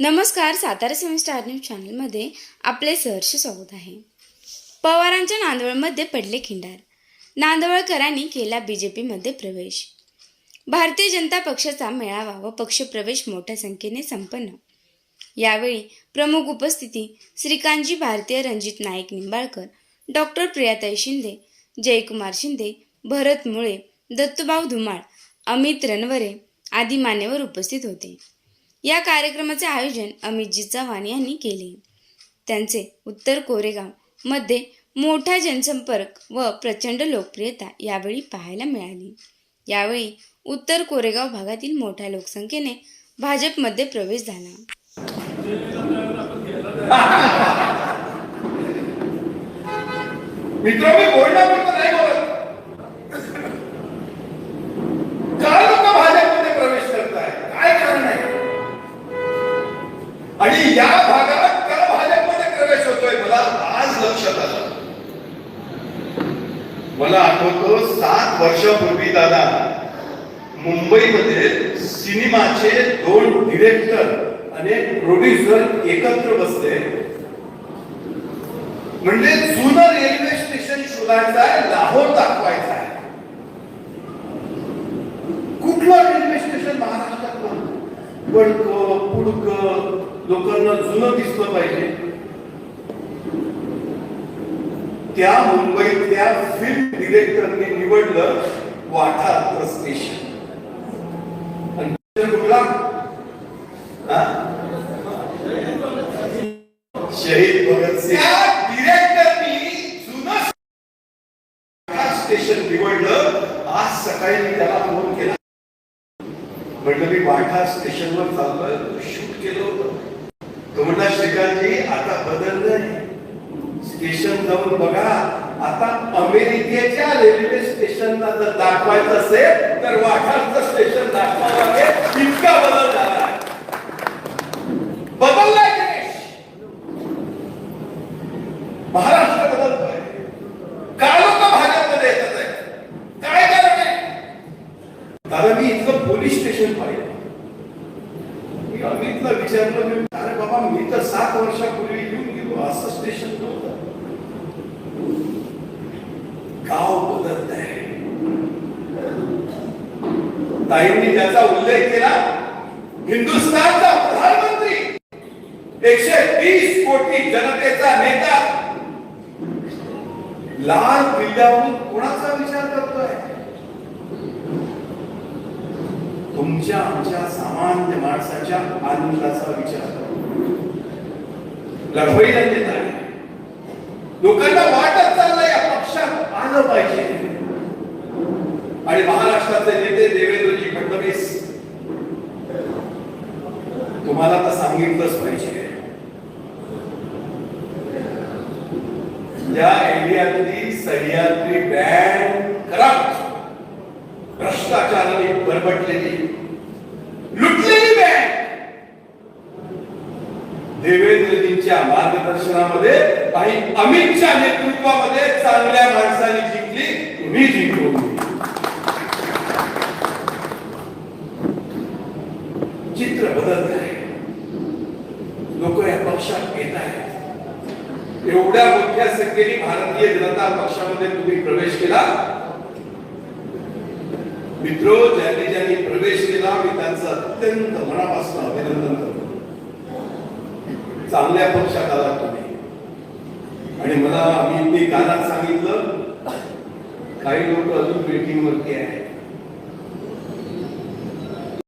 नमस्कार सातारा सेवन star news चॅनलमध्ये आपले सहर्ष स्वागत आहे. पवारांच्या नांदवळमध्ये पडले खिंडार. नांदवळकरांनी केला बी जे पीमध्ये प्रवेश. भारतीय जनता पक्षाचा मेळावा व पक्षप्रवेश मोठ्या संख्येने संपन्न. यावेळी प्रमुख उपस्थिती श्रीकांतजी भारतीय रणजित नाईक निंबाळकर डॉक्टर प्रियाताई शिंदे जयकुमार शिंदे भरत मुळे दत्तूभाऊ धुमाळ अमित रणवरे आदी मान्यवर उपस्थित होते. या कार्यक्रमाचे आयोजन अमितजी चव्हाण यांनी केले. त्यांचे उत्तर कोरेगावमध्ये मोठा जनसंपर्क व प्रचंड लोकप्रियता यावेळी पाहायला मिळाली. यावेळी उत्तर कोरेगाव भागातील मोठ्या लोकसंख्येने भाजपमध्ये प्रवेश झाला. आणि या भागात का भाजपमध्ये प्रवेश होतोय. मला आज लक्षात आलं मला आठवतो सात वर्षापूर्वी दादा मुंबईमध्ये सिनेमाचे दोन डिरेक्टर आणि प्रोड्युसर एकत्र बसले. म्हणजे जुनं रेल्वे स्टेशन शोधायचं आहे लाहोर दाखवायचा आहे. कुठलं रेल्वे स्टेशन महाराष्ट्रात बडक पुडक लोकांना जुनं दिसलं पाहिजे. त्या मुंबईतल्या फिल्म डिरेक्टरने निवडलं वाठार स्टेशन कुठला? शहीद भगतसिंग डिरेक्टरनी जुनं स्टेशन निवडलं. आज सकाळी मी त्याला फोन केला. म्हटलं मी वाठा स्टेशनवर चाललोय. शूट केलं होतं. तो म्हणला श्रीकांतजी आता बदललंय. स्टेशन जाऊन बघा. आता अमेरिकेच्या रेल्वे स्टेशनला जर दाखवायचं असेल तर वाठारचं स्टेशन दाखवावं लागेल. इतका बदल झाला. बदललाय गणेश. महाराष्ट्र बदलतोय. का लोक येतात आहे? काय कारण आहे? दादा मी इथलं पोलीस स्टेशन पाहिलं. मी अमितला विचारलं मी बाबा मी तर सात वर्षापूर्वी येऊन गेलो. असं स्टेशन नव्हतं. गाव बदलत आहे. ताईंनी त्याचा उल्लेख केला. हिंदुस्थानचा प्रधानमंत्री. एकशे तीस कोटी जनतेचा नेता. लाल किल्ल्यावरून कोणाचा विचार करतोय? तुमच्या आमच्या सामान्य माणसाच्या आनंदाचा विचार. लढवई देत आहे लोकांना वाटत चाललंय या पक्षात आलं पाहिजे. आणि महाराष्ट्राचे नेते देवेंद्रजी फडणवीस तुम्हाला तर सांगितलंच पाहिजे. या एरियातली सह्याद्री बँड करप्ट भ्रष्टाचाराने बरबटलेली त्या मार्गदर्शनामध्ये आणि अमितच्या नेतृत्वामध्ये चांगल्या माणसाने जिंकली तुम्ही जिंकलो चित्र बदलत आहे. लोक या पक्षात येत आहेत. एवढ्या मोठ्या संख्येने भारतीय जनता पक्षामध्ये तुम्ही प्रवेश केला. मित्र ज्यांनी ज्यांनी प्रवेश केला मी त्यांचं अत्यंत मनापासून अभिनंदन चांगल्या पक्षात आला तुम्ही. आणि मला आम्ही ते गाणं सांगितलं काही लोक अजून मीटिंग वरती आहेत.